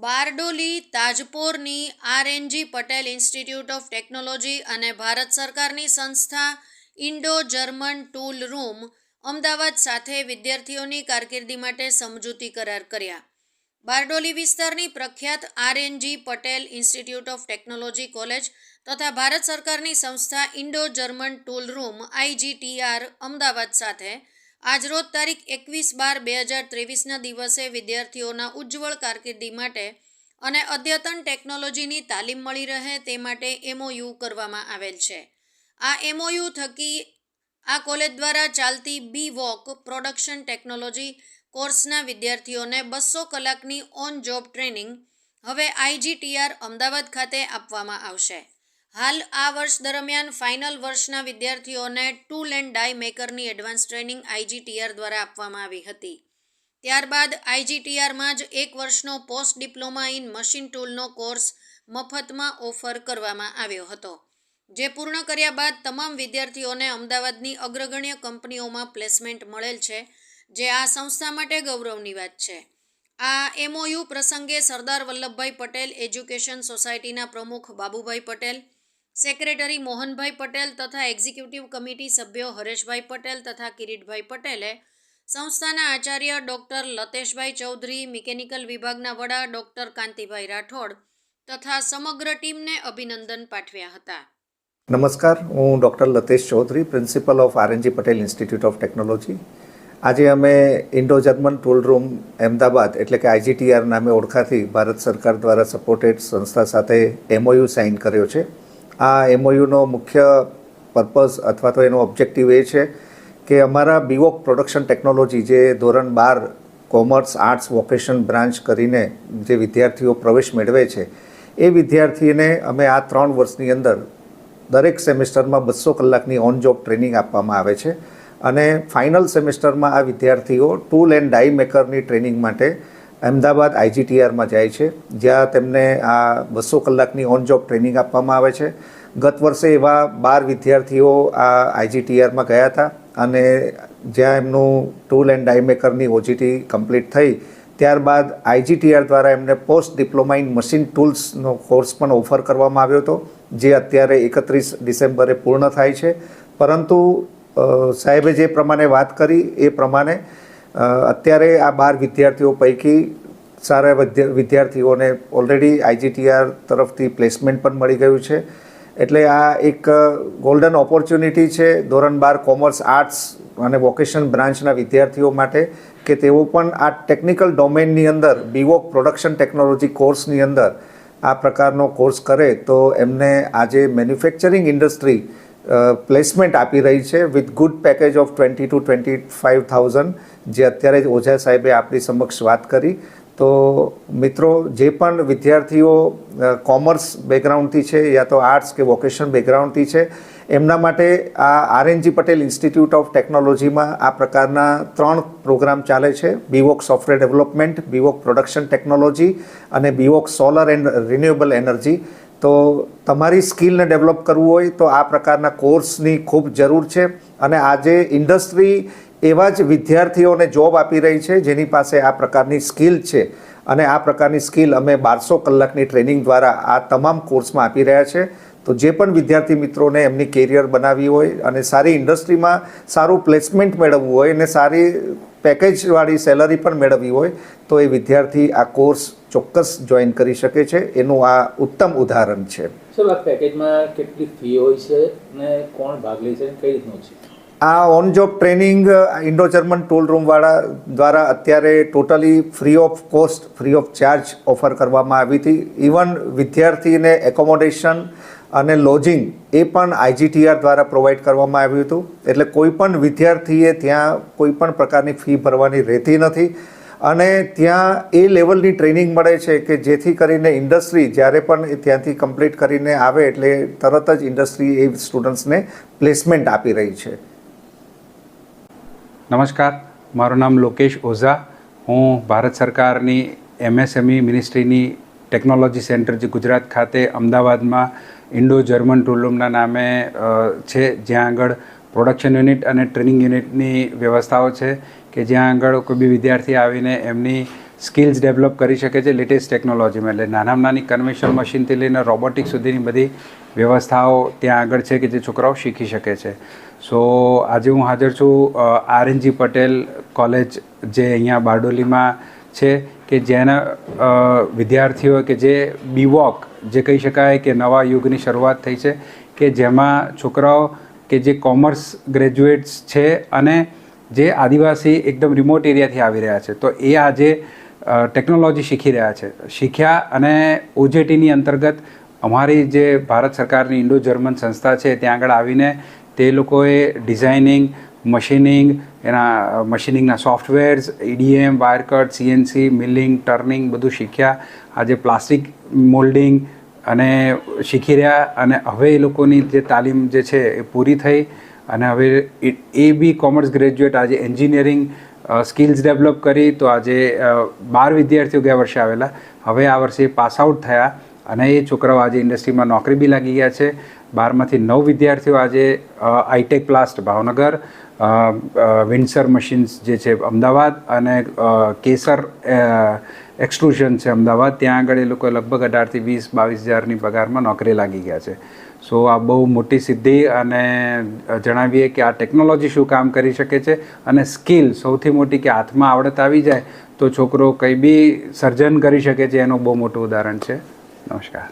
Bardoli તાજપોરની RNG Patel institute of technology અને ભારત સરકારની સંસ્થા Indo German tool room Ahmedabad સાથે વિદ્યાર્થીઓની કારકિર્દી માટે સમજૂતી કરાર કર્યા. બારડોલી વિસ્તારની પ્રખ્યાત RNG Patel institute of technology college તથા ભારત સરકારની સંસ્થા Indo German tool room IGTR Ahmedabad સાથે આજરોજ તારીખ એકવીસ બાર બે હજાર ત્રેવીસના દિવસે વિદ્યાર્થીઓના ઉજ્જવળ કારકિર્દી માટે અને અદ્યતન ટેકનોલોજીની તાલીમ મળી રહે તે માટે એમઓયુ કરવામાં આવેલ છે. આ એમઓયુ થકી આ કોલેજ દ્વારા ચાલતી બી વોક પ્રોડક્શન ટેકનોલોજી કોર્સના વિદ્યાર્થીઓને બસો કલાકની ઓન જોબ ટ્રેનિંગ હવે આઈજીટીઆર અમદાવાદ ખાતે આપવામાં આવશે. હાલ આ વર્ષ દરમિયાન ફાઇનલ વર્ષના વિદ્યાર્થીઓને ટૂલ એન્ડ ડાય મેકરની એડવાન્સ ટ્રેનિંગ આઈજીટીઆર દ્વારા આપવામાં આવી હતી. ત્યારબાદ આઈજીટીઆરમાં જ એક વર્ષનો પોસ્ટ ડિપ્લોમા ઇન મશીન ટૂલનો કોર્સ મફતમાં ઓફર કરવામાં આવ્યો હતો, જે પૂર્ણ કર્યા બાદ તમામ વિદ્યાર્થીઓને અમદાવાદની અગ્રગણ્ય કંપનીઓમાં પ્લેસમેન્ટ મળેલ છે, જે આ સંસ્થા માટે ગૌરવની વાત છે. આ એમઓયુ પ્રસંગે સરદાર વલ્લભભાઈ પટેલ એજ્યુકેશન સોસાયટીના પ્રમુખ બાબુભાઈ પટેલ સેક્રેટરી મોહનભાઈ પટેલ તથા એક્ઝિક્યુટિવ કમિટી સભ્યો હરેશભાઈ પટેલ તથા કિરીટભાઈ પટેલે, સંસ્થાના આચાર્ય ડૉક્ટર લતેશભાઈ ચૌધરી, મિકેનિકલ વિભાગના વડા ડૉક્ટર કાંતિભાઈ રાઠોડ તથા સમગ્ર ટીમને અભિનંદન પાઠવ્યા હતા. નમસ્કાર, હું doctor Latesh Chaudhari, principal of RNG Patel institute of technology. આજે અમે Indo German tool room Ahmedabad, એટલે કે આઈજીટીઆર નામે ઓળખાતી ભારત સરકાર દ્વારા સપોર્ટેડ સંસ્થા સાથે એમઓયુ સાઇન કર્યો છે. આ એમઓયુનો મુખ્ય પર્પઝ અથવા તો એનો ઓબ્જેક્ટિવ એ છે કે અમારા બીવોક પ્રોડક્શન ટેકનોલોજી જે ધોરણ બાર કોમર્સ આર્ટ્સ વોકેશન બ્રાન્ચ કરીને જે વિદ્યાર્થીઓ પ્રવેશ મેળવે છે, એ વિદ્યાર્થીને અમે આ ત્રણ વર્ષની અંદર દરેક સેમેસ્ટરમાં બસો કલાકની ઓન જોબ ટ્રેનિંગ આપવામાં આવે છે અને ફાઇનલ સેમેસ્ટરમાં આ વિદ્યાર્થીઓ ટૂલ એન્ડ ડાઈ મેકરની ટ્રેનિંગ માટે અમદાવાદ આઈજીટીઆરમાં જાય છે, જ્યાં તેમને આ બસો કલાકની ઓન જોબ ટ્રેનિંગ આપવામાં આવે છે. ગત વર્ષે એવા બાર વિદ્યાર્થીઓ આ આઈજીટીઆરમાં ગયા હતા અને જ્યાં એમનું ટૂલ એન્ડ ડાયમેકરની ઓજીટી કમ્પ્લીટ થઈ, ત્યારબાદ આઈજીટીઆર દ્વારા એમને પોસ્ટ ડિપ્લોમા ઇન મશીન ટૂલ્સનો કોર્સ પણ ઓફર કરવામાં આવ્યો હતો, જે અત્યારે એકત્રીસ ડિસેમ્બરે પૂર્ણ થાય છે. પરંતુ સાહેબે જે પ્રમાણે વાત કરી, એ પ્રમાણે અત્યારે આ બાર વિદ્યાર્થીઓ પૈકી સારા વિદ્યા- વિદ્યાર્થીઓને ઓલરેડી આઈજીટીઆર તરફથી પ્લેસમેન્ટ પણ મળી ગયું છે. એટલે આ એક ગોલ્ડન ઓપોર્ચ્યુનિટી છે ધોરણ બાર કોમર્સ આર્ટ્સ અને વોકેશન બ્રાન્ચના વિદ્યાર્થીઓ માટે કે તેઓ પણ આ ટેકનિકલ ડોમેનની અંદર બીવોક પ્રોડક્શન ટેકનોલોજી કોર્સની અંદર આ પ્રકારનો કોર્સ કરે તો એમને આજે મેન્યુફેક્ચરિંગ ઇન્ડસ્ટ્રી પ્લેસમેન્ટ આપી રહી છે with good package of twenty to twenty five thousand જે અત્યારે જ ઓઝા સાહેબે આપણી સમક્ષ વાત કરી. તો મિત્રો, જે પણ વિદ્યાર્થીઓ કોમર્સ બેકગ્રાઉન્ડથી છે યા તો આર્ટ્સ કે વોકેશન બેકગ્રાઉન્ડથી છે, એમના માટે આ આરએનજી પટેલ ઇન્સ્ટિટ્યૂટ ઓફ ટેકનોલોજીમાં આ પ્રકારના ત્રણ પ્રોગ્રામ ચાલે છે. BVoc software development BVoc production technology અને BVoc solar and renewable energy તો તમારી સ્કિલને ડેવલપ કરવું હોય તો આ પ્રકારના કોર્સની ખૂબ જરૂર છે. અને આજે ઇન્ડસ્ટ્રી એવા જ વિદ્યાર્થીઓને જોબ આપી રહી છે, જેની પાસે આ પ્રકારની સ્કિલ છે. અને આ પ્રકારની સ્કિલ અમે બારસો કલાકની ટ્રેનિંગ દ્વારા આ તમામ કોર્સમાં આપી રહ્યા છે. તો જે પણ વિદ્યાર્થી મિત્રોને એમની કેરિયર બનાવવી હોય અને સારી ઇન્ડસ્ટ્રીમાં સારું પ્લેસમેન્ટ મેળવવું હોય અને સારી પેકેજવાળી સેલરી પણ મેળવવી હોય, તો એ વિદ્યાર્થી આ કોર્સ ચોક્કસ જોઈન કરી શકે છે. એનું આ ઉત્તમ ઉદાહરણ છે. સર, આ પેકેજમાં કેટલી ફી હોય છે અને કોણ ભાગ લે છે? કઈ રીતનું છે? આ on job training Indo German tool રૂમવાળા દ્વારા અત્યારે totally free of cost free of charge offer કરવામાં આવી હતી. ઇવન વિદ્યાર્થીને એકોમોડેશન અને લોજિંગ એ પણ આઈજીટીઆર દ્વારા પ્રોવાઈડ કરવામાં આવ્યું હતું. એટલે કોઈ પણ વિદ્યાર્થીએ ત્યાં કોઈ પણ પ્રકારની ફી ભરવાની રહેતી નથી. અને ત્યાં એ લેવલની ટ્રેનિંગ મળે છે કે જેથી કરીને ઇન્ડસ્ટ્રી જ્યારે પણ ત્યાંથી કમ્પ્લીટ કરીને આવે એટલે તરત જ ઇન્ડસ્ટ્રી એ સ્ટુડન્ટ્સને પ્લેસમેન્ટ આપી રહી છે. નમસ્કાર. મારું નામ લોકેશ ઓઝા. હું ભારત સરકારની એમએસએમઈ મિનિસ્ટ્રીની ટેકનોલોજી સેન્ટર જે ગુજરાત ખાતે અમદાવાદમાં ઇન્ડો જર્મન ટૂલરૂમના નામે છે. જ્યાં આગળ પ્રોડક્શન યુનિટ અને ટ્રેનિંગ યુનિટની વ્યવસ્થાઓ છે કે જ્યાં આગળ કોઈ બી વિદ્યાર્થી આવીને એમની સ્કિલ્સ ડેવલપ કરી શકે છે લેટેસ્ટ ટેકનોલોજીમાં. એટલે નાનામાં નાની કન્વેન્શનલ મશીનથી લઈને રોબોટિક સુધીની બધી વ્યવસ્થાઓ ત્યાં આગળ છે કે જે છોકરાઓ શીખી શકે છે. સો, આજે હું હાજર છું આરએનજી પટેલ કોલેજ જે અહીંયા બારડોલીમાં છે કે જેના વિદ્યાર્થીઓ કે જે બીવોક જે કહી શકાય કે નવા યુગની શરૂઆત થઈ છે કે જેમાં છોકરાઓ કે જે કોમર્સ ગ્રેજ્યુએટ્સ છે અને જે આદિવાસી એકદમ રિમોટ એરિયાથી આવી રહ્યા છે. તો એ આજે ટેકનોલોજી શીખી રહ્યા છે. શીખ્યા અને ઓજેટીની અંતર્ગત અમારી જે ભારત સરકારની ઇન્ડો જર્મન સંસ્થા છે, ત્યાં આગળ આવીને તે લોકોએ ડિઝાઇનિંગ મશીનિંગ એના મશીનિંગના softwares EDM wire cut CNC milling turning બધું શીખ્યા. આજે પ્લાસ્ટિક મોલ્ડિંગ અને શીખી રહ્યા અને હવે એ લોકોની જે તાલીમ જે છે એ પૂરી થઈ અને હવે એ- બી કોમર્સ ગ્રેજ્યુએટ આજે એન્જિનિયરિંગ સ્કિલ્સ ડેવલપ કરી તો આજે બાર વિદ્યાર્થીઓ ગયા વર્ષે આવેલા. હવે આ વર્ષે પાસ આઉટ થયા અને એ છોકરાઓ આજે ઇન્ડસ્ટ્રીમાં નોકરી બી લાગી ગયા છે. બારમાંથી નવ વિદ્યાર્થીઓ આજે iTech Plast Bhavnagar uh, uh, Windsor machines જે છે અમદાવાદ અને કેસર એક્સક્લુઝન છે અમદાવાદ. ત્યાં આગળ એ લોકો લગભગ અઢારથી વીસ બાવીસ હજારની પગારમાં નોકરી લાગી ગયા છે. સો આ બહુ મોટી સિદ્ધિ અને જણાવીએ કે આ ટેકનોલોજી શું કામ કરી શકે છે અને સ્કિલ સૌથી મોટી કે હાથમાં આવડત આવી જાય તો છોકરો કંઈ બી સર્જન કરી શકે છે, એનું બહુ મોટું ઉદાહરણ છે. નમસ્કાર.